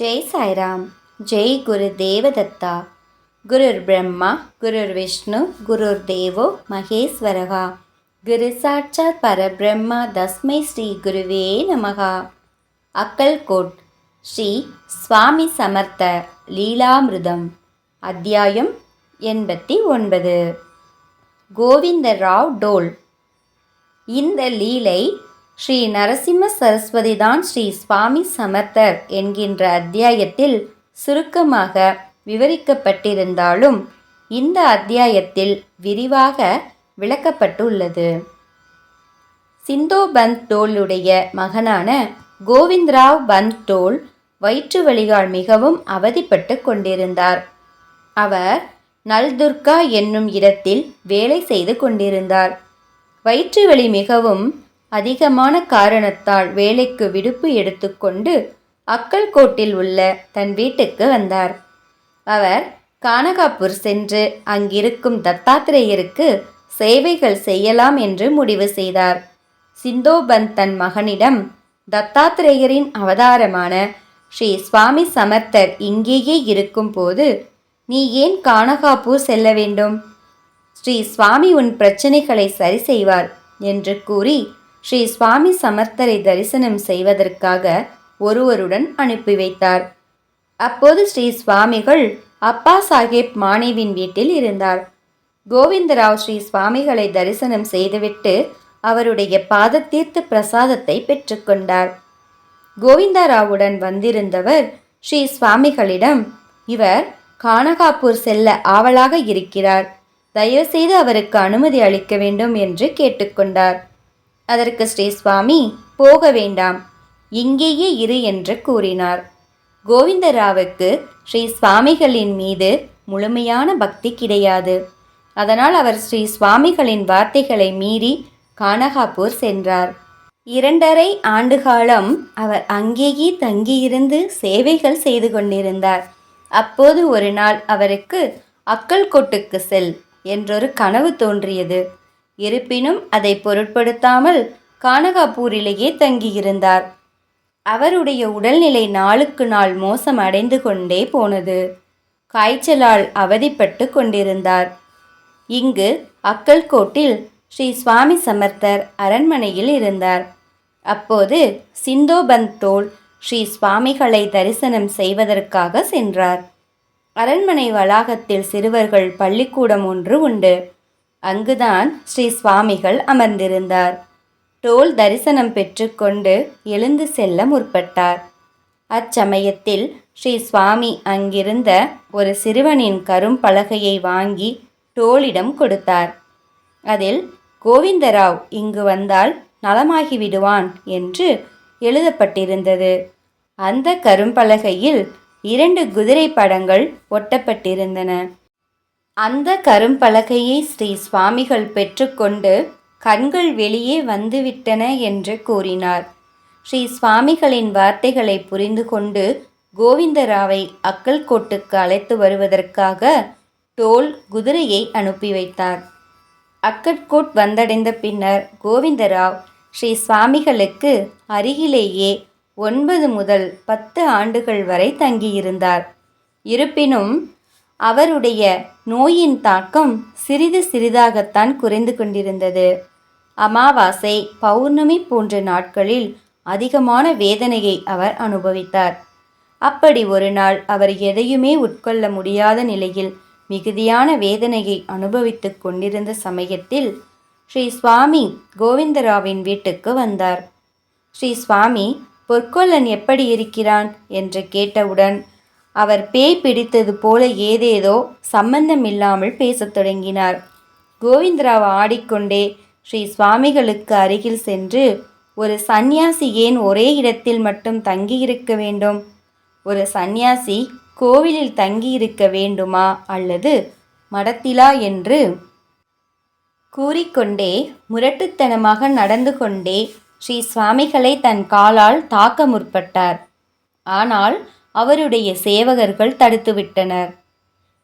ஜெய் சாய்ராம் ஜெய் குரு தேவதத்தா. குருர் பிரம்மா குருர் விஷ்ணு குருர் தேவோ மகேஸ்வரகா. குரு சாட்சாத் பரபிரம்மா தஸ்மை ஸ்ரீ குருவே நமகா. அக்கல்கோட் ஸ்ரீ சுவாமி சமர்த்த லீலாமிருதம் அத்தியாயம் எண்பத்தி ஒன்பது. கோவிந்தராவ் டோல். இந்த லீலை ஸ்ரீ நரசிம்ம சரஸ்வதி தான் ஸ்ரீ சுவாமி சமர்த்தர் என்கின்ற அத்தியாயத்தில் சுருக்கமாக விவரிக்கப்பட்டிருந்தாலும் இந்த அத்தியாயத்தில் விரிவாக விளக்கப்பட்டுள்ளது. சிந்தோ பந்த் டோலுடைய மகனான கோவிந்த்ராவ் பந்த் டோல் வயிற்று வலிகால் மிகவும் அவதிப்பட்டு கொண்டிருந்தார். அவர் நல்துர்கா என்னும் இடத்தில் வேலை செய்து கொண்டிருந்தார். வயிற்று வலி மிகவும் அதிகமான காரணத்தால் வேலைக்கு விடுப்பு எடுத்துக்கொண்டு அக்கல்கோட்டில் உள்ள தன் வீட்டுக்கு வந்தார். அவர் கானகாப்பூர் சென்று அங்கிருக்கும் தத்தாத்திரேயருக்கு சேவைகள் செய்யலாம் என்று முடிவு செய்தார். சிந்தோபந்த் தன் மகனிடம் தத்தாத்திரேயரின் அவதாரமான ஸ்ரீ சுவாமி சமர்த்தர் இங்கேயே இருக்கும்போது நீ ஏன் கானகாப்பூர் செல்ல வேண்டும்? ஸ்ரீ சுவாமி உன் பிரச்சனைகளை சரி செய்வார் என்று கூறி ஸ்ரீ சுவாமி சமர்த்தரை தரிசனம் செய்வதற்காக ஒருவருடன் அனுப்பி வைத்தார். அப்போது ஸ்ரீ சுவாமிகள் அப்பா சாஹேப் மாணேவின் வீட்டில் இருந்தார். கோவிந்தராவ் ஸ்ரீ சுவாமிகளை தரிசனம் செய்துவிட்டு அவருடைய பாதத்தீர்த்து பிரசாதத்தை பெற்றுக்கொண்டார் கோவிந்தராவுடன் வந்திருந்தவர் ஸ்ரீ சுவாமிகளிடம் இவர் கானகாப்பூர் செல்ல ஆவலாக இருக்கிறார். தயவுசெய்து அவருக்கு அனுமதி அளிக்க வேண்டும் என்று கேட்டுக்கொண்டார் அதற்கு ஸ்ரீ சுவாமி போக வேண்டாம். இங்கேயே இரு என்று கூறினார். கோவிந்தராவுக்கு ஸ்ரீ சுவாமிகளின் மீது முழுமையான பக்தி கிடையாது. அதனால் அவர் ஸ்ரீ சுவாமிகளின் வார்த்தைகளை மீறி கானகாப்பூர் சென்றார். இரண்டரை ஆண்டு காலம் அவர் அங்கேயே தங்கியிருந்து சேவைகள் செய்து கொண்டிருந்தார். அப்போது ஒரு நாள் அவருக்கு அக்கல்கோட்டுக்கு செல் என்றொரு கனவு தோன்றியது. இருப்பினும் அதை பொருட்படுத்தாமல் கானகாபூரிலேயே தங்கியிருந்தார். அவருடைய உடல்நிலை நாளுக்கு நாள் மோசம் அடைந்து கொண்டே போனது. காய்ச்சலால் அவதிப்பட்டு கொண்டிருந்தார். இங்கு அக்கல்கோட்டில் ஸ்ரீ சுவாமி சமர்த்தர் அரண்மனையில் இருந்தார். அப்போது சிந்தோபந்தோல் ஸ்ரீ சுவாமிகளை தரிசனம் செய்வதற்காக சென்றார். அரண்மனை வளாகத்தில் சிறுவர்கள் பள்ளிக்கூடம் ஒன்று உண்டு. அங்குதான் ஸ்ரீ சுவாமிகள் அமர்ந்திருந்தார். டோல் தரிசனம் பெற்றுக்கொண்டு எழுந்து செல்ல முற்பட்டார். அச்சமயத்தில் ஸ்ரீ சுவாமி அங்கிருந்த ஒரு சிறுவனின் கரும்பலகையை வாங்கி டோலிடம் கொடுத்தார். அதில் கோவிந்தராவ் இங்கு வந்தால் நலமாகி விடுவான் என்று எழுதப்பட்டிருந்தது. அந்த கரும்பலகையில் இரண்டு குதிரை படங்கள் ஒட்டப்பட்டிருந்தன. அந்த கரும்பலகையை ஸ்ரீ சுவாமிகள் பெற்றுக்கொண்டு கண்கள் வெளியே வந்துவிட்டன என்று கூறினார். ஸ்ரீ சுவாமிகளின் வார்த்தைகளை புரிந்து கொண்டு கோவிந்தராவை அக்கல்கோட்டுக்கு அழைத்து வருவதற்காக டோல் குதிரையை அனுப்பி வைத்தார். அக்கட்கோட் வந்தடைந்த பின்னர் கோவிந்தராவ் ஸ்ரீ சுவாமிகளுக்கு அருகிலேயே ஒன்பது முதல் பத்து ஆண்டுகள் வரை தங்கியிருந்தார். இருப்பினும் அவருடைய நோயின் தாக்கம் சிறிது சிறிதாகத்தான் குறைந்து கொண்டிருந்தது. அமாவாசை பௌர்ணமி போன்ற நாட்களில் அதிகமான வேதனையை அவர் அனுபவித்தார். அப்படி ஒரு நாள் அவர் எதையுமே உட்கொள்ள முடியாத நிலையில் மிகுதியான வேதனையை அனுபவித்து கொண்டிருந்த சமயத்தில் ஸ்ரீ சுவாமி கோவிந்தராவின் வீட்டுக்கு வந்தார். ஸ்ரீ சுவாமி பொற்கொல்லன் எப்படி இருக்கிறான்? என்று கேட்டவுடன் அவர் பேய் பிடித்தது போல ஏதேதோ சம்பந்தமில்லாமல் பேசத் தொடங்கினார். கோவிந்தராவ் ஆடிக்கொண்டே ஸ்ரீ சுவாமிகளுக்கு அருகில் சென்று ஒரு சந்நியாசி ஏன் ஒரே இடத்தில் மட்டும் தங்கியிருக்க வேண்டும்? ஒரு சந்நியாசி கோவிலில் தங்கியிருக்க வேண்டுமா அல்லது மடத்திலா என்று? கூறிக்கொண்டே முரட்டுத்தனமாக நடந்து கொண்டே ஸ்ரீ சுவாமிகளை தன் காலால் தாக்க முற்பட்டார். ஆனால் அவருடைய சேவகர்கள் தடுத்துவிட்டனர்.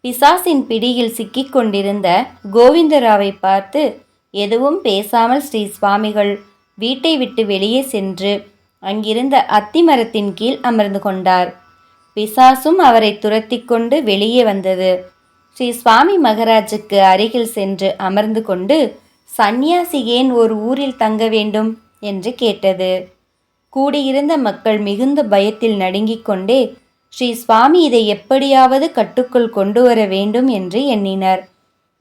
பிசாசின் பிடியில் சிக்கிக்கொண்டிருந்த கோவிந்தராவை பார்த்து எதுவும் பேசாமல் ஸ்ரீ சுவாமிகள் வீட்டை விட்டு வெளியே சென்று அங்கிருந்த அத்திமரத்தின் கீழ் அமர்ந்து கொண்டார். பிசாசும் அவரை துரத்தி கொண்டு வெளியே வந்தது. ஸ்ரீ சுவாமி மகராஜுக்கு அருகில் சென்று அமர்ந்து கொண்டு சந்நியாசி ஏன் ஒரு ஊரில் தங்க வேண்டும் என்று கேட்டது. கூடியிருந்த மக்கள் மிகுந்த பயத்தில் நடுங்கிக் கொண்டே ஸ்ரீ சுவாமி இதை எப்படியாவது கட்டுக்குள் கொண்டு வர வேண்டும் என்று எண்ணினர்.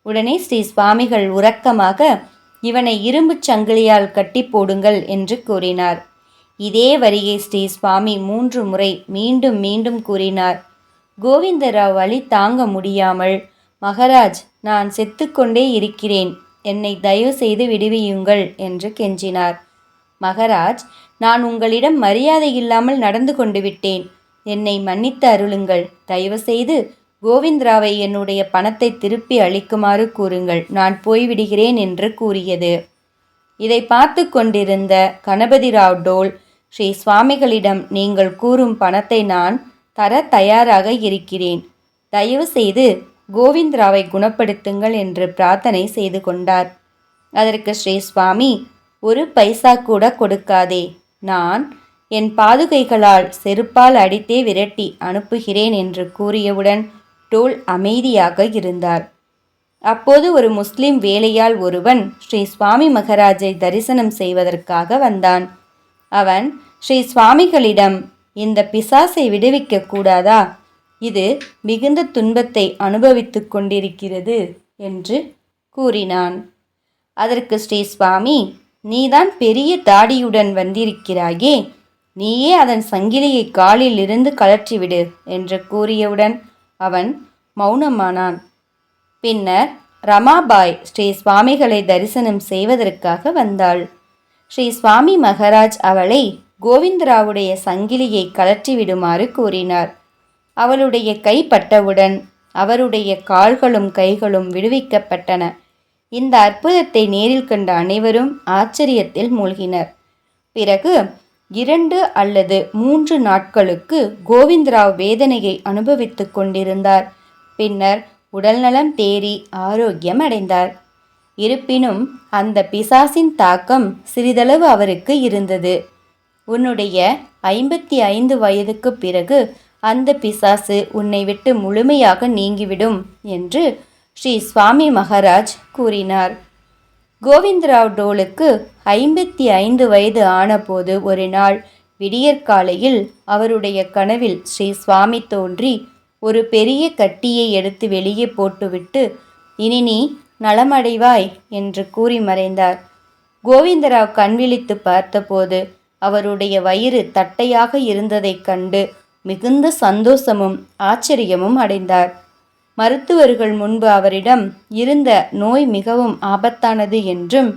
உடனே ஸ்ரீ சுவாமிகள் உறக்கமாக இவனை இரும்புச் சங்கிலியால் கட்டி போடுங்கள் என்று கூறினார். இதே வரியை ஸ்ரீ சுவாமி மூன்று முறை மீண்டும் மீண்டும் கூறினார். கோவிந்தராவ் வழி தாங்க முடியாமல் மகராஜ் நான் செத்துக்கொண்டே இருக்கிறேன். என்னை தயவு செய்து விடுவியுங்கள் என்று கெஞ்சினார். மகராஜ் நான் உங்களிடம் மரியாதை இல்லாமல் நடந்து கொண்டு விட்டேன். என்னை மன்னித்து அருளுங்கள். தயவு செய்து கோவிந்தராவை என்னுடைய பணத்தை திருப்பி அளிக்குமாறு கூறுங்கள். நான் போய்விடுகிறேன் என்று கூறியது. இதை பார்த்து கொண்டிருந்த கணபதிராவ் டோல் ஸ்ரீ சுவாமிகளிடம் நீங்கள் கூறும் பணத்தை நான் தர தயாராக இருக்கிறேன். தயவு செய்து கோவிந்தராவை குணப்படுத்துங்கள் என்று பிரார்த்தனை செய்து கொண்டார். அதற்கு ஸ்ரீ சுவாமி ஒரு பைசா கூட கொடுக்காதே. நான் என் பாதுகைகளால் செருப்பால் அடித்தே விரட்டி அனுப்புகிறேன் என்று கூறியவுடன் டோல் அமைதியாக இருந்தார். அப்போது ஒரு முஸ்லிம் வேலையால் ஒருவன் ஸ்ரீ சுவாமி மகராஜை தரிசனம் செய்வதற்காக வந்தான். அவன் ஸ்ரீ சுவாமிகளிடம் இந்த பிசாசை விடுவிக்க கூடாதா? இது மிகுந்த துன்பத்தை அனுபவித்துக் கொண்டிருக்கிறது என்று கூறினான். அதற்கு ஸ்ரீ சுவாமி நீதான் பெரிய தாடியுடன் வந்திருக்கிறாயே. நீயே அதன் சங்கிலியை காலில் இருந்து கழற்றிவிடு என்று கூறியவுடன் அவன் மௌனமானான். பின்னர் ரமாபாய் ஸ்ரீ சுவாமிகளை தரிசனம் செய்வதற்காக வந்தாள். ஸ்ரீ சுவாமி மகராஜ் அவளை கோவிந்தராவுடைய சங்கிலியை கழற்றிவிடுமாறு கூறினார். அவளுடைய கை பட்டவுடன் அவருடைய கால்களும் கைகளும் விடுவிக்கப்பட்டன. இந்த அற்புதத்தை நேரில் கண்ட அனைவரும் ஆச்சரியத்தில் மூழ்கினர். பிறகு இரண்டு அல்லது மூன்று நாட்களுக்கு கோவிந்தராவ் வேதனையை அனுபவித்துக் கொண்டிருந்தார். பின்னர் உடல்நலம் தேறி ஆரோக்கியம் அடைந்தார். இருப்பினும் அந்த பிசாசின் தாக்கம் சிறிதளவு அவருக்கு இருந்தது. உன்னுடைய ஐம்பத்தி ஐந்து வயதுக்கு பிறகு அந்த பிசாசு உன்னை விட்டு முழுமையாக நீங்கிவிடும் என்று ஸ்ரீ சுவாமி மகாராஜ் கூறினார். கோவிந்தராவ் டோலுக்கு ஐம்பத்தி ஐந்து வயது ஆனபோது ஒரு நாள் விடியற்காலையில் அவருடைய கனவில் ஸ்ரீ சுவாமி தோன்றி ஒரு பெரிய கட்டியை எடுத்து வெளியே போட்டுவிட்டு இனி நீ நலமடைவாய் என்று கூறி மறைந்தார். கோவிந்தராவ் கண்விழித்து பார்த்தபோது அவருடைய வயிறு தட்டையாக இருந்ததைக் கண்டு மிகுந்த சந்தோஷமும் ஆச்சரியமும் அடைந்தார். மருத்துவர்கள் முன்பு அவரிடம் இருந்த நோய் மிகவும் ஆபத்தானது என்றும்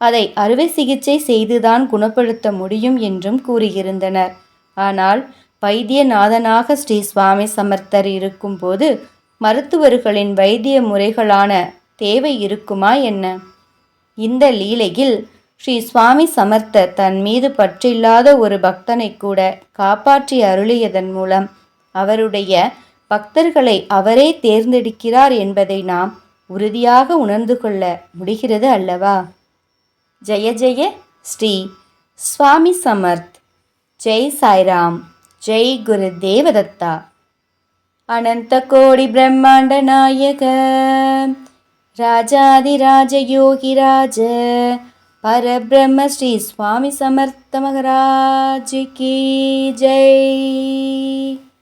அதை அறுவை சிகிச்சை செய்துதான் குணப்படுத்த முடியும் என்றும் கூறியிருந்தனர். ஆனால் வைத்தியநாதனாக ஸ்ரீ சுவாமி சமர்த்தர் இருக்கும்போது மருத்துவர்களின் வைத்திய முறைகளான தேவை இருக்குமா என்ன? இந்த லீலையில் ஸ்ரீ சுவாமி சமர்த்தர் தன் மீது பற்றில்லாத ஒரு பக்தனை கூட காப்பாற்றி அருளியதன் மூலம் அவருடைய பக்தர்களை அவரே தேர்ந்தெடுக்கிறார் என்பதை நாம் உறுதியாக உணர்ந்து கொள்ள முடிகிறது அல்லவா? ஜெய ஜெய ஸ்ரீ சுவாமி சமர்த். ஜெய் சாய்ராம். ஜெய் குரு தேவதத்தா. அனந்த கோடி பிரம்மாண்ட நாயக. ராஜாதிராஜ யோகிராஜ பரபிரம்ம ஸ்ரீ சுவாமி சமர்த்த மகராஜ் கி. ஜெய்.